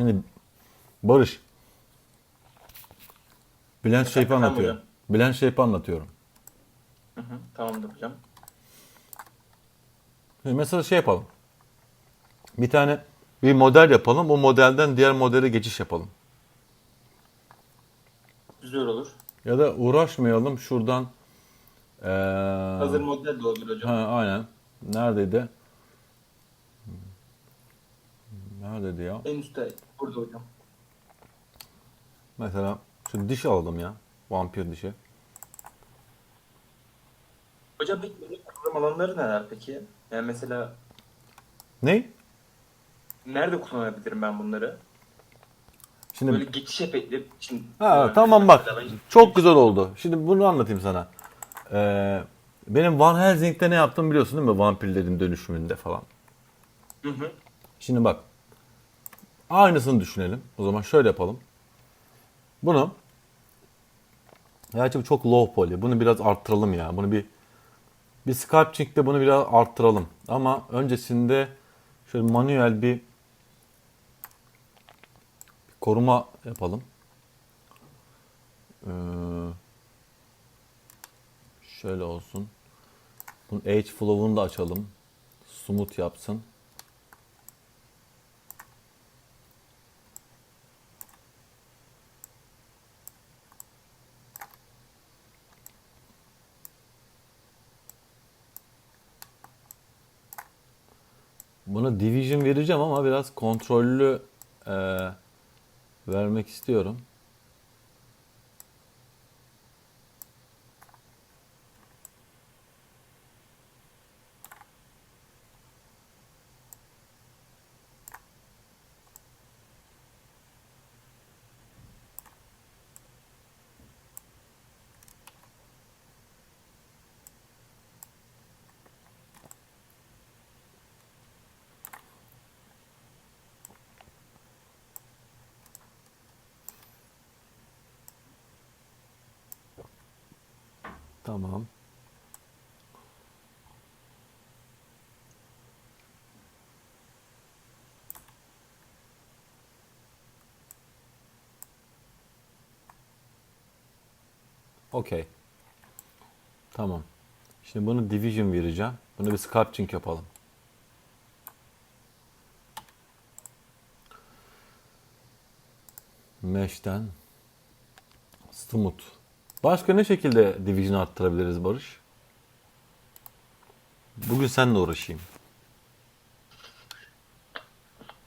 Şimdi Barış. Shape Efendim anlatıyor. hocam. Blend Shape anlatıyorum. Hı hı, tamamdır hocam. Şimdi mesela şey yapalım. Bir tane bir model yapalım. O modelden diğer modele geçiş yapalım. Güzel olur. Ya da uğraşmayalım şuradan. Ee, Hazır model de olur hocam. Ha, aynen. Neredeydi? Neredeydi ya? En üstte burada hocam. Mesela şu diş alalım ya. Vampir dişi. Hocam peki bunun kullanım alanları neler peki? Yani mesela Ne? nerede kullanabilirim ben bunları? Şimdi Böyle geçiş efektleri için. Ha, tamam bak. Mesela ben- Çok güzel oldu. Şimdi bunu anlatayım sana. Ee, benim Van Helsing'de ne yaptım biliyorsun değil mi? Vampirlerin dönüşümünde falan. Hı hı. Şimdi bak. Aynısını düşünelim. O zaman şöyle yapalım. Bunu Gerçi bu çok low poly. Bunu biraz arttıralım ya. Bunu bir bir sculpting'de bunu biraz arttıralım. Ama öncesinde şöyle manuel bir, bir koruma yapalım. Ee, şöyle olsun. Bunun Age Flow'unu da açalım. Smooth yapsın. Buna division vereceğim ama biraz kontrollü e, vermek istiyorum. Tamam. Okey. Tamam. Şimdi bunu division vereceğim. Bunu bir sculpting yapalım. Mesh'ten smooth. Başka ne şekilde division arttırabiliriz Barış? Bugün seninle uğraşayım.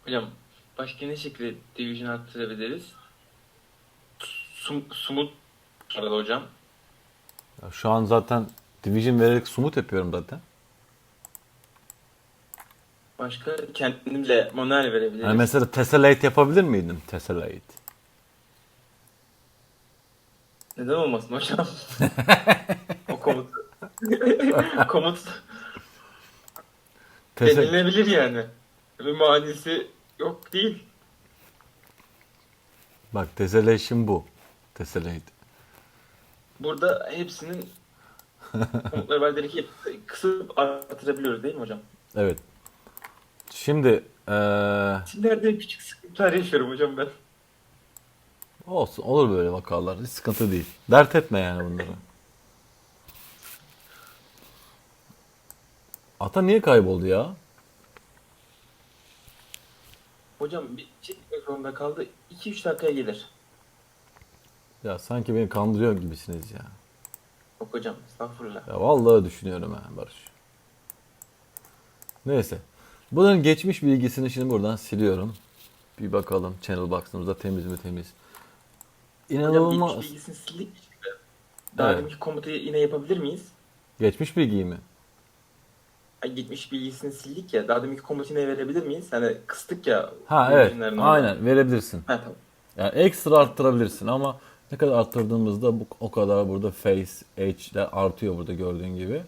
Hocam başka ne şekilde division arttırabiliriz? Sum, sumut arada hocam. Ya şu an zaten division vererek smooth yapıyorum zaten. Başka kendimle manuel verebiliriz. Yani mesela tessellate yapabilir miydim? Tessellate. Neden olmasın hocam? o komut. komut denilebilir yani. Bir manisi yok değil. Bak tessellation bu. Tessellate. Burada hepsinin komutları var direkt hep kısıp artırabiliyoruz değil mi hocam? Evet. Şimdi eee Çinlerde küçük sıkıntılar yaşıyorum hocam ben. Olsun olur böyle vakalar. Hiç sıkıntı değil. Dert etme yani bunları. Ata niye kayboldu ya? Hocam bir gitmek zorunda kaldı. 2-3 dakikaya gelir. Ya sanki beni kandırıyor gibisiniz ya. Yok hocam estağfurullah. Ya vallahi düşünüyorum ha Barış. Neyse. Bunun geçmiş bilgisini şimdi buradan siliyorum. Bir bakalım channel box'ımızda temiz mi temiz. Hocam İnanılmaz. geçmiş bilgisini sildik? Daha Evet. deminki komutu yine yapabilir miyiz? Geçmiş bilgiyi mi? Ay, geçmiş bilgisini sildik ya. Daha deminki komutu yine verebilir miyiz? Hani kıstık ya. Ha evet. Aynen verebilirsin. Ha tamam. Yani ekstra arttırabilirsin ama ne kadar arttırdığımızda bu o kadar burada face, edge de artıyor burada gördüğün gibi.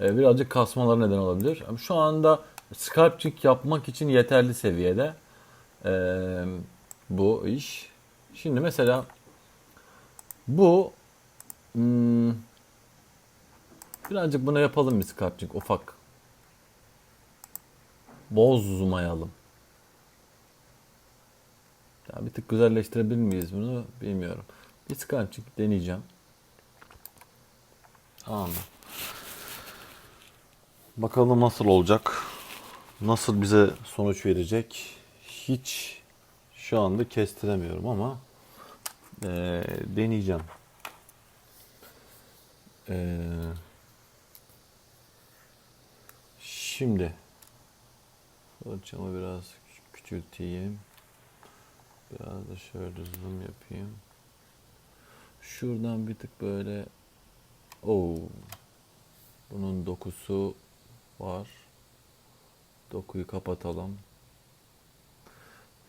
Ee, birazcık kasmalar neden olabilir. Şu anda sculpting yapmak için yeterli seviyede ee, bu iş. Şimdi mesela bu hmm, birazcık buna yapalım bir sculpting ufak. Bozmayalım. Daha bir tık güzelleştirebilir miyiz bunu bilmiyorum. Bir sculpting deneyeceğim. Tamam? Bakalım nasıl olacak. Nasıl bize sonuç verecek. Hiç şu anda kestiremiyorum ama eee, deneyeceğim. Eee, şimdi fırçamı biraz küçülteyim. Biraz da şöyle zoom yapayım. Şuradan bir tık böyle Oo. Bunun dokusu var. Dokuyu kapatalım.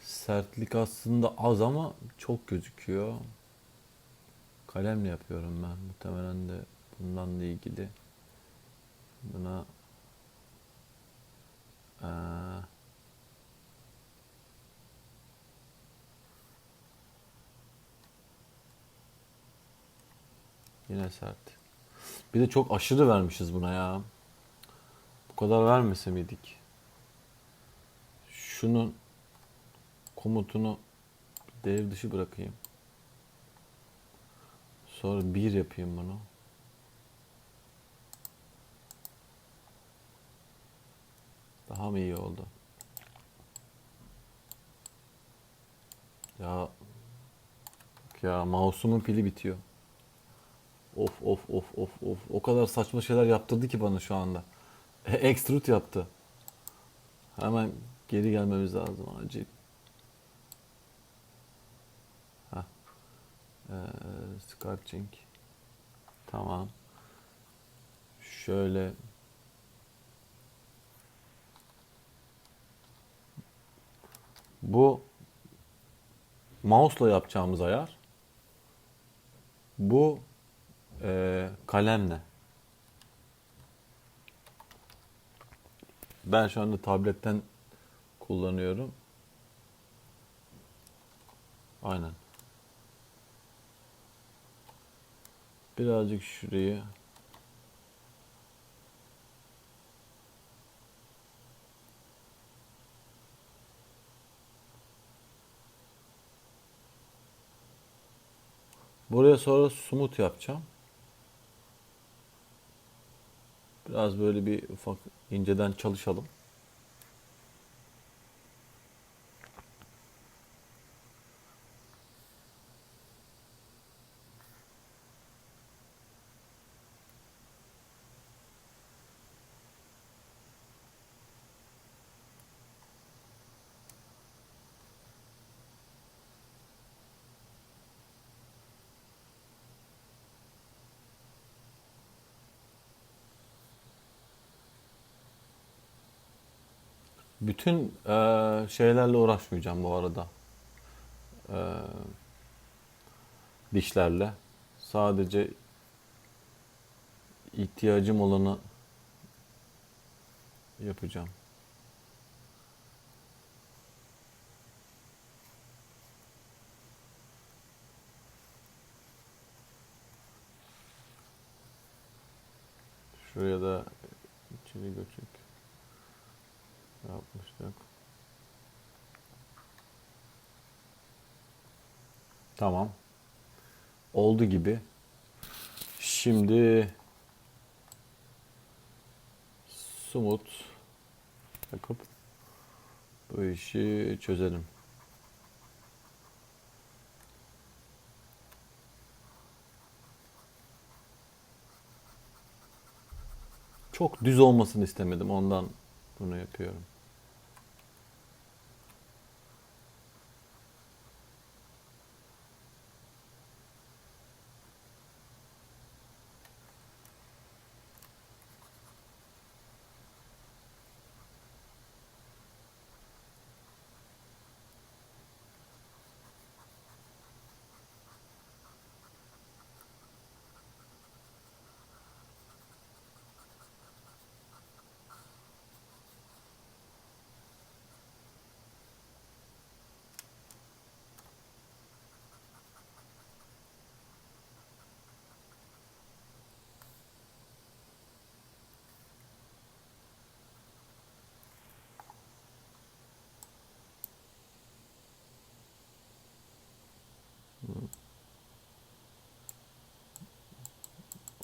Sertlik aslında az ama çok gözüküyor. Kalemle yapıyorum ben. Muhtemelen de bundan da ilgili. Buna eee, yine sert. Bir de çok aşırı vermişiz buna ya. Bu kadar vermese miydik? Şunun komutunu devre dışı bırakayım. Sonra bir yapayım bunu. Daha mı iyi oldu? Ya ya mouse'umun pili bitiyor. Of of of of of. O kadar saçma şeyler yaptırdı ki bana şu anda. E, Extrude yaptı. Hemen geri gelmemiz lazım acil. Ee. Tamam. Şöyle bu mouse'la yapacağımız ayar. Bu e, kalemle. Ben şu anda tabletten kullanıyorum. Aynen. Birazcık şurayı Buraya sonra smooth yapacağım. Biraz böyle bir ufak inceden çalışalım. Bütün eee, şeylerle uğraşmayacağım bu arada. Eee, dişlerle. Sadece ihtiyacım olanı yapacağım. Şuraya da Tamam. Oldu gibi. Şimdi Sumut takıp bu işi çözelim. Çok düz olmasını istemedim. Ondan bunu yapıyorum.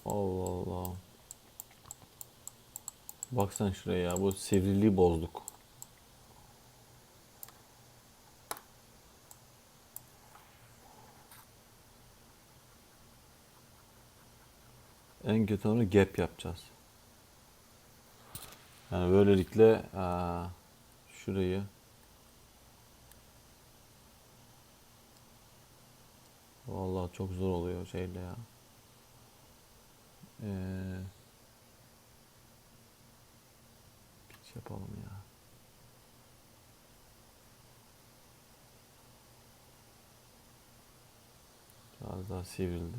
Allah Allah. Bak sen şuraya ya. Bu sivriliği bozduk. En kötü onu gap yapacağız. Yani böylelikle aa, şurayı Vallahi çok zor oluyor şeyle ya. Ee, pitch yapalım ya. Biraz daha sivrildi.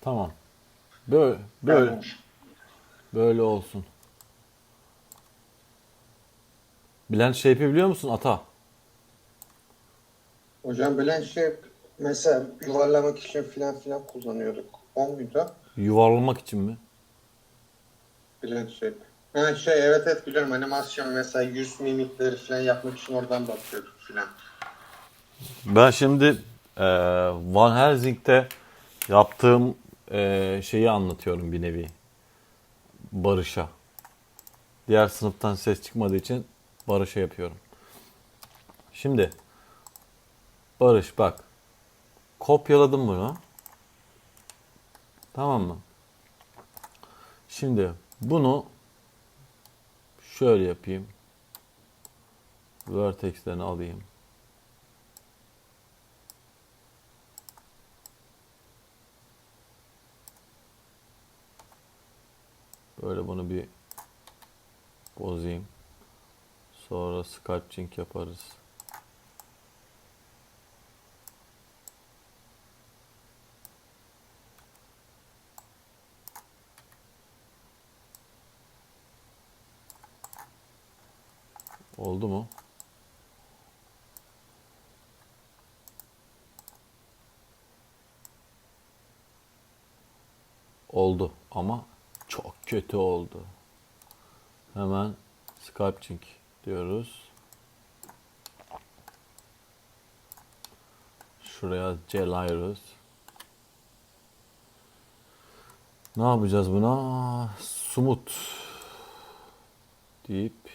Tamam. Böyle, böyle, böyle olsun. Blend Shape'i biliyor musun Ata? hocam blend shape mesela yuvarlamak için filan filan kullanıyorduk. O muydu? Yuvarlamak için mi? Blend shape. Ha şey evet evet biliyorum animasyon mesela yüz mimikleri filan yapmak için oradan bakıyorduk filan. Ben şimdi e, Van Helsing'de yaptığım e, şeyi anlatıyorum bir nevi. Barış'a. Diğer sınıftan ses çıkmadığı için Barış'a yapıyorum. Şimdi Barış bak. Kopyaladım bunu. Tamam mı? Şimdi bunu şöyle yapayım. Vertex'lerini alayım. Böyle bunu bir bozayım. Sonra sculpting yaparız. Oldu mu? Oldu ama çok kötü oldu. Hemen sculpting diyoruz. Şuraya geliyoruz. Ne yapacağız buna? Sumut deyip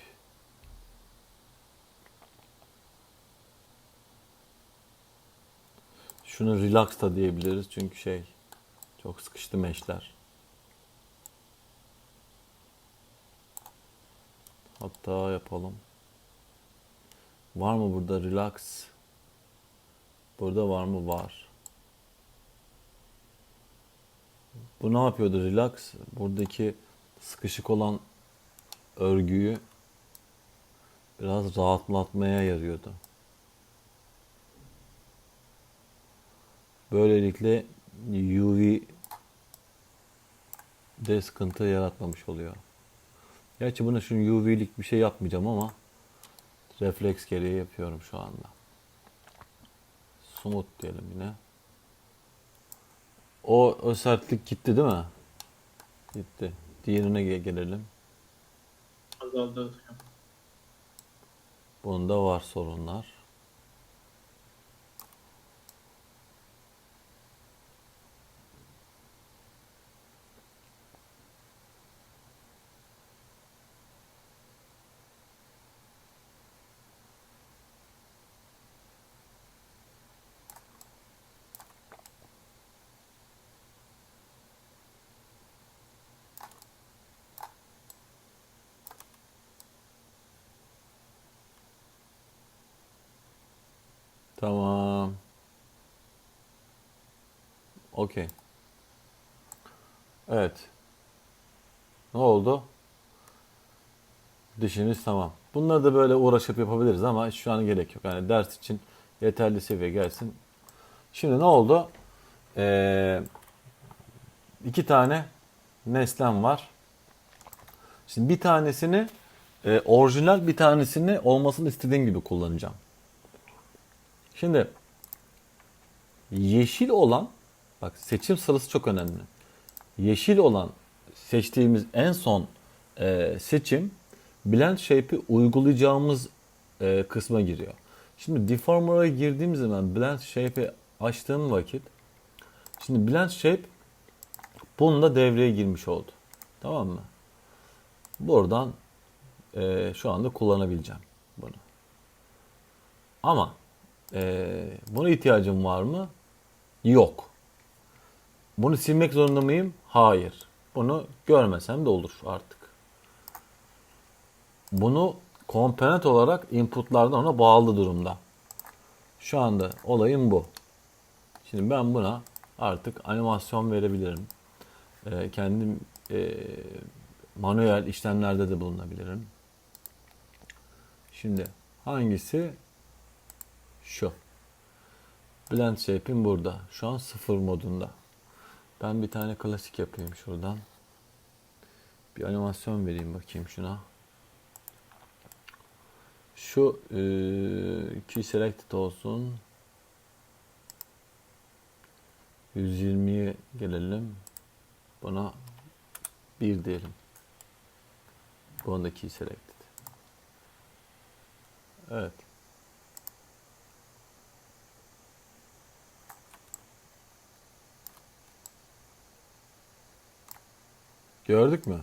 şunu relax da diyebiliriz çünkü şey çok sıkıştı meşler. Hatta yapalım. Var mı burada relax? Burada var mı? Var. Bu ne yapıyordu relax? Buradaki sıkışık olan örgüyü biraz rahatlatmaya yarıyordu. Böylelikle UV de sıkıntı yaratmamış oluyor. Gerçi buna şu UV'lik bir şey yapmayacağım ama refleks gereği yapıyorum şu anda. Smooth diyelim yine. O, o sertlik gitti değil mi? Gitti. Diğerine ge- gelelim. Azaldı hocam. Bunda var sorunlar. Tamam. Okey. Evet. Ne oldu? Dişimiz tamam. Bunları da böyle uğraşıp yapabiliriz ama şu an gerek yok. Yani ders için yeterli seviye gelsin. Şimdi ne oldu? Ee, iki tane nesnem var. Şimdi bir tanesini e, orijinal bir tanesini olmasını istediğim gibi kullanacağım. Şimdi yeşil olan bak seçim sırası çok önemli. Yeşil olan seçtiğimiz en son e, seçim blend shape'i uygulayacağımız e, kısma giriyor. Şimdi deformer'a girdiğim zaman blend shape'i açtığım vakit şimdi blend shape bununla devreye girmiş oldu. Tamam mı? Buradan e, şu anda kullanabileceğim bunu. Ama e, buna ihtiyacım var mı? Yok. Bunu silmek zorunda mıyım? Hayır. Bunu görmesem de olur artık. Bunu komponent olarak inputlardan ona bağlı durumda. Şu anda olayım bu. Şimdi ben buna artık animasyon verebilirim. Ee, kendim e, manuel işlemlerde de bulunabilirim. Şimdi hangisi? Şu. Blend Shape'im burada. Şu an sıfır modunda. Ben bir tane klasik yapayım şuradan. Bir animasyon vereyim bakayım şuna. Şu e, key selected olsun. 120'ye gelelim. Buna 1 diyelim. Bu anda key selected. Evet. Gördük mü?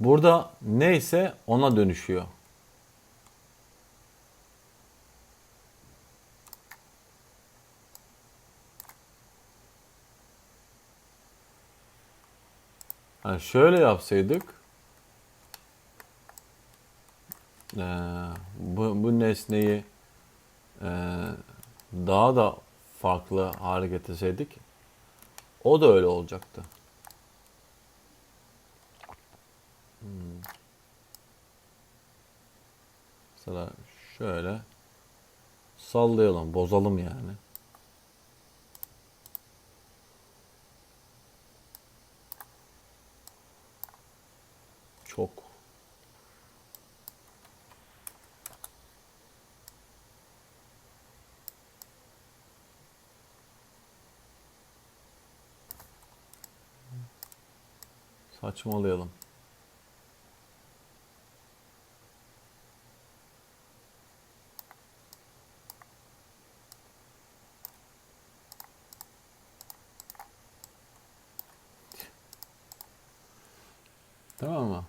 Burada neyse ona dönüşüyor. Yani şöyle yapsaydık eee, bu, bu nesneyi eee, daha da farklı hale getirseydik o da öyle olacaktı. Hmm. Mesela şöyle sallayalım, bozalım yani. Çok saçmalayalım. Tamam mı?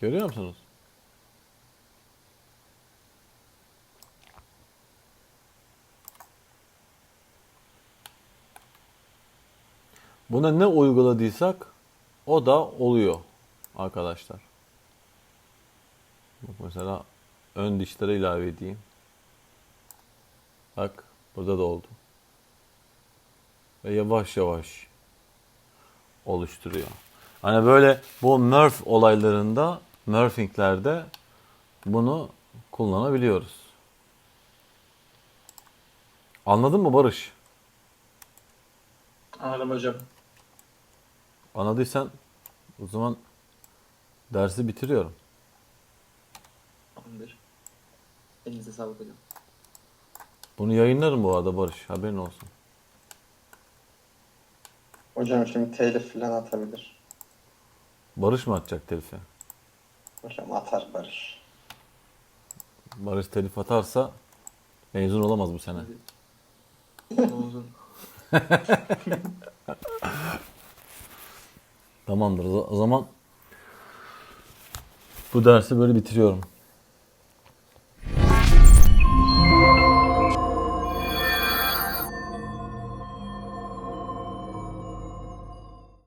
Görüyor musunuz? Buna ne uyguladıysak o da oluyor arkadaşlar. Bak mesela ön dişlere ilave edeyim. Bak burada da oldu. Ve yavaş yavaş oluşturuyor. Hani böyle bu Murph olaylarında, Murphinglerde bunu kullanabiliyoruz. Anladın mı Barış? Anladım hocam. Anladıysan o zaman dersi bitiriyorum. Tamamdır. Elinize sağlık hocam. Bunu yayınlarım bu arada Barış. Haberin olsun. Hocam şimdi telif falan atabilir. Barış mı atacak telife? Hocam atar Barış. Barış telif atarsa mezun olamaz bu sene. Uzun. Tamamdır. O zaman bu dersi böyle bitiriyorum.